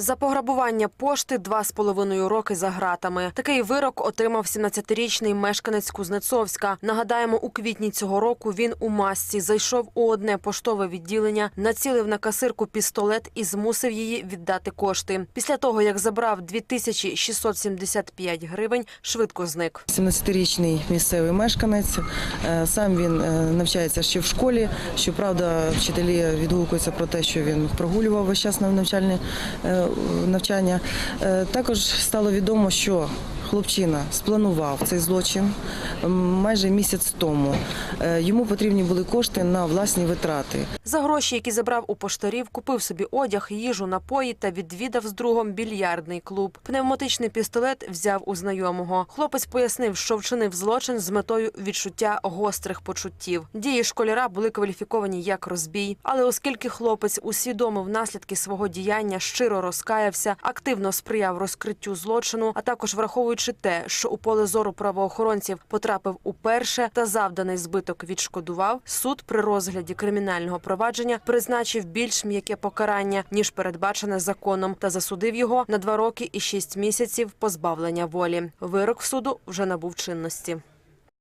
За пограбування пошти два з половиною роки за ґратами. Такий вирок отримав 17-річний мешканець Кузнецовська. Нагадаємо, у квітні цього року він у масці зайшов у одне поштове відділення, націлив на касирку пістолет і змусив її віддати кошти. Після того, як забрав 2675 гривень, швидко зник. 17-річний місцевий мешканець. Е, Сам він е, навчається ще в школі. Щоправда, вчителі відгукуються про те, що він прогулював весь час на навчальне е, навчання. Е, Також стало відомо, що хлопчина спланував цей злочин майже місяць тому. Е, Йому потрібні були кошти на власні витрати. За гроші, які забрав у поштарів, купив собі одяг, їжу, напої та відвідав з другом більярдний клуб. Пневматичний пістолет взяв у знайомого. Хлопець пояснив, що вчинив злочин з метою відчуття гострих почуттів. Дії школяра були кваліфіковані як розбій. Але оскільки хлопець усвідомив наслідки свого діяння, щиро розкаявся, активно сприяв розкриттю злочину, а також враховуючи те, що у поле зору правоохоронців потрапив уперше та завданий збиток відшкодував, суд при розгляді кримінального провадження призначив більш м'яке покарання ніж передбачене законом, та засудив його на два роки і шість місяців позбавлення волі. Вирок суду вже набув чинності.